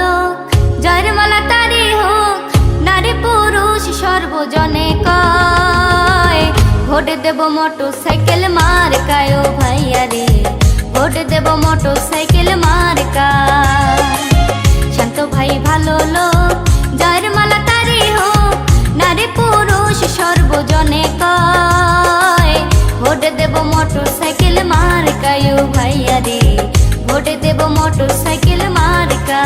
লোক, জয়ের মালা তারি হোক, নারী পুরুষ সর্বজনে কয়। ভোট দেব মোটর সাইকেল মার কায়ো ভাইয়া রে, ভোট দেব মোটর সাইকেল মার শান্ত ভাই ভালো লোক, জয়ের মালা তারি হোক, নারী পুরুষ সর্বজনে কয়। ভোট দেব মোটর সাইকেল মার কায়ো ভাইয়া রে ভোট দেব মোটর সাইকেল মার্কা।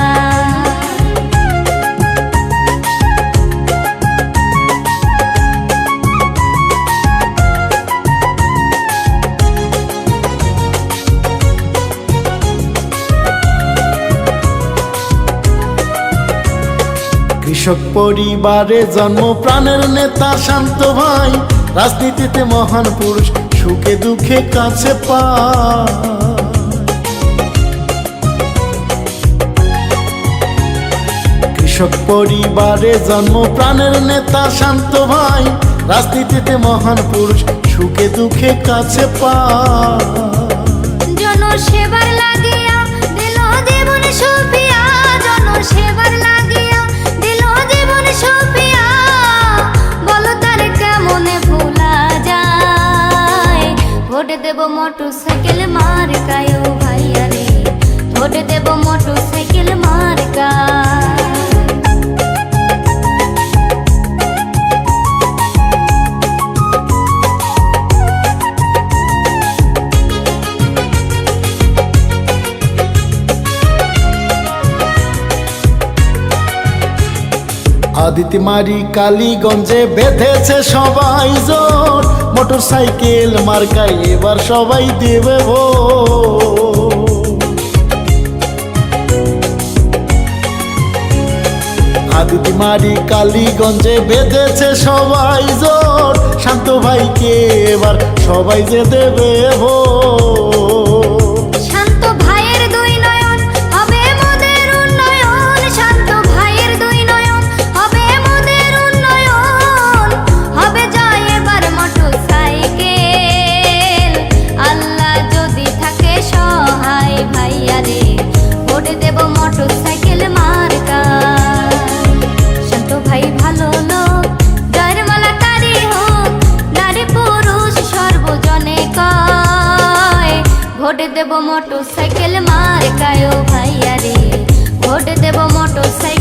কৃষক পরিবারে জন্ম, প্রাণের নেতা শান্ত ভাই। রাজনীতিতে মহান পুরুষ, সুখে দুঃখে কাছে পায়। কৃষক পরিবারে জন্ম, প্রাণের নেতা, শান্ত ভাই, রাজনীতিতে মহান পুরুষ, সুখে দুঃখে কাছে পায় জনসেবার দিল ভোলা যায়? ভোট দেব মোটর সাইকেল মার কায়ো ভাইয়া রে ভোট দেব মোটর সাইকেল আদিতি মারি কালীগঞ্জে বেঁধেছে সবাই জোর মোটর সাইকেল মার্কাই এবার সবাই দেবে ভোট। আদিতি মারি কালীগঞ্জে বেঁধেছে সবাই জোর শান্ত ভাইকে এবার সবাই যে দেবে ভোট। ভোট দেব মোটর সাইকেল মার কায়ো ভাইয়া রে ভোট দেব মোটর সাইকেল